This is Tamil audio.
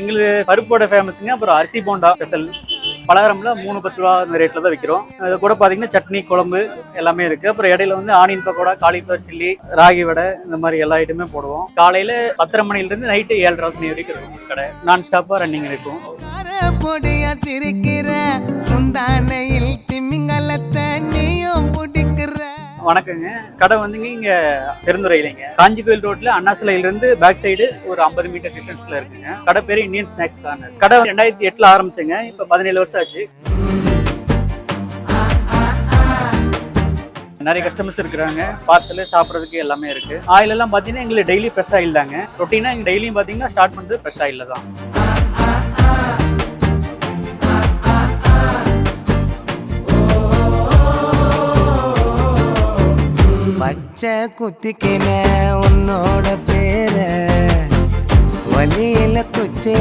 எங்களுக்கு பருப்போட ஃபேமஸுங்க அப்புறம் அரிசி போண்டா ஸ்பெஷல் பலகாரம்ல மூணு பத்து ரூபா அந்த ரேட்ல தான் விற்கிறோம் அது கூட பார்த்தீங்கன்னா சட்னி குழம்பு எல்லாமே இருக்கு. அப்புறம் இடையில வந்து onion pakoda cauliflower chilli ragi vada இந்த மாதிரி எல்லா ஐட்டமே போடுவோம். காலையில பத்தரை மணிலேருந்து நைட்டு ஏழரை மணி வரைக்கும் இருக்கும் கடை. நான் ஸ்டாப்பாக ரன்னிங் இருக்கும் வணக்கங்க. கடை வந்துங்க இங்க பெருந்துறையிலங்க. காஞ்சி கோயில் ரோட்ல அண்ணா சிலையில இருந்து பேக் சைடு ஒரு ஐம்பது மீட்டர் டிஸ்டன்ஸ்ல இருக்குங்க. கடை பேரு இந்தியன் ஸ்நாக்ஸ் கார்னர். கடை ரெண்டாயிரத்தி எட்டுல ஆரம்பிச்சுங்க. இப்ப பதினேழு வருஷம் ஆச்சு. நிறைய கஸ்டமர்ஸ் இருக்கிறாங்க. பார்சல் சாப்பிட்றதுக்கு எல்லாமே இருக்கு. ஆயில் எல்லாம் பார்த்தீங்கன்னா எங்களுக்கு டெய்லி ஃப்ரெஷ் ஆயில் தாங்க. ரொட்டீனா எங்க டெய்லியும் பார்த்தீங்கன்னா ஸ்டார்ட் பண்ணுறது ஃப்ரெஷ் ஆயில் தான். வச்ச குத்திக்கின உன்னோட பேர. வழியில குச்சி